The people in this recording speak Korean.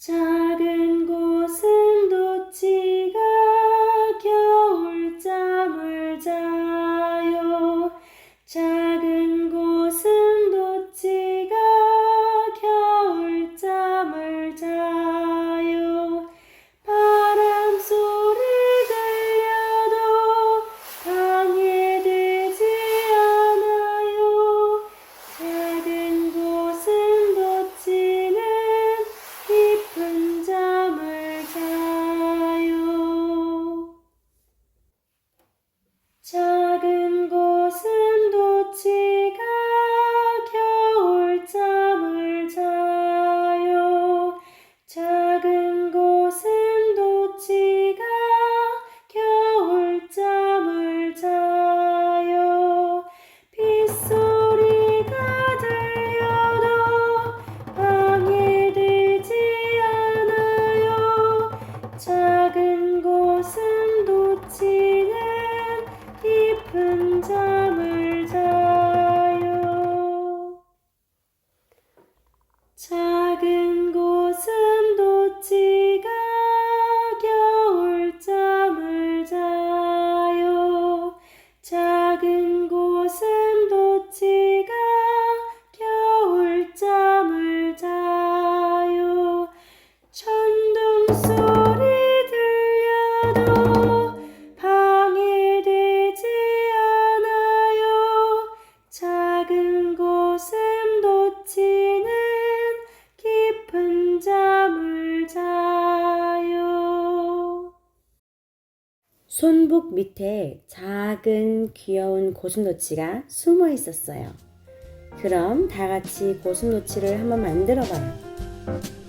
작은 고슴도치가 겨울잠을 자요. 작은 고슴도치가 겨울잠을 자 작은 깊은 잠을 자요. 작은 고슴도치가 겨울잠을 자요. 작은 고 손목 밑에 작은 귀여운 고슴도치가 숨어 있었어요. 그럼 다 같이 고슴도치를 한번 만들어 봐요.